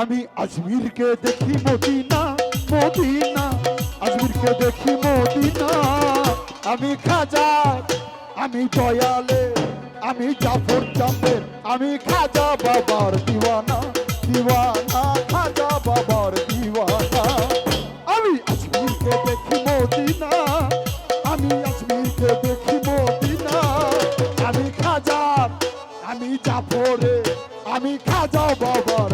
আমি আজমিরকে দেখি Medina Medina. আজমিরকে দেখি মদিনা। আমি খাজা আমি দয়ালে, আমি জাফর জামের আমি খাজা বাবার দিওয়ানা দিওয়ানা, খাজা বাবার দিওয়ানা। আমি আজমিরকে দেখি মদিনা, আমি আজমিরকে দেখি মদিনা। আমি খাজা আমি জাফরে, আমি খাজা বাবার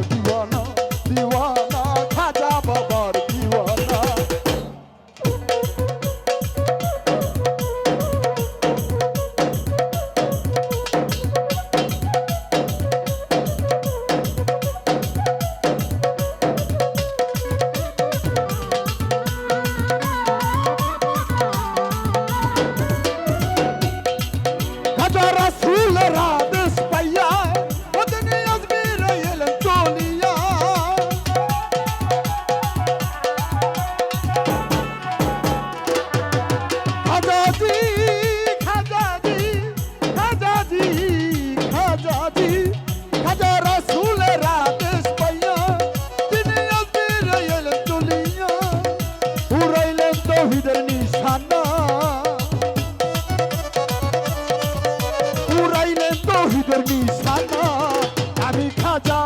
তৌহিদের নিশানা। উড়াইলেন শহীদের নিশানা। আমি খাজা,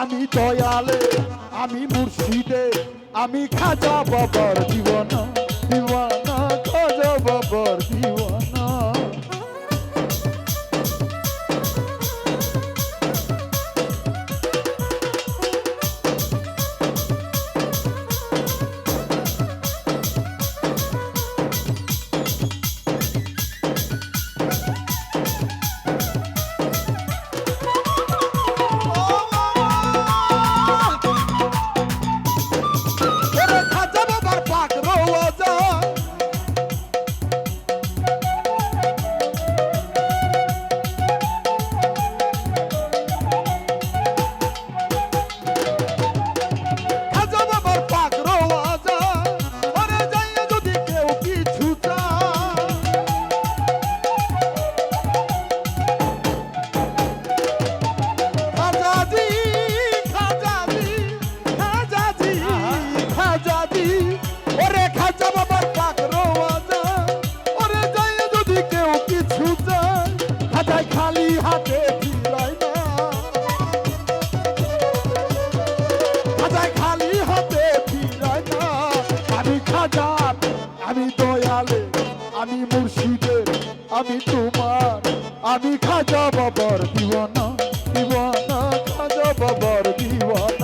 আমি দয়ালে, আমি মুর্শিদে। আমি খাজা বাবার জীবন দিওয়ানা, খাজা বাবার দিওয়ানা। আজাদ, আমি দয়ালে, আমি মুর্শিদের আমি তোমার, আমি খাজা বাবার দিওয়ানা দিওয়ানা, খাজা বাবার দিওয়ানা।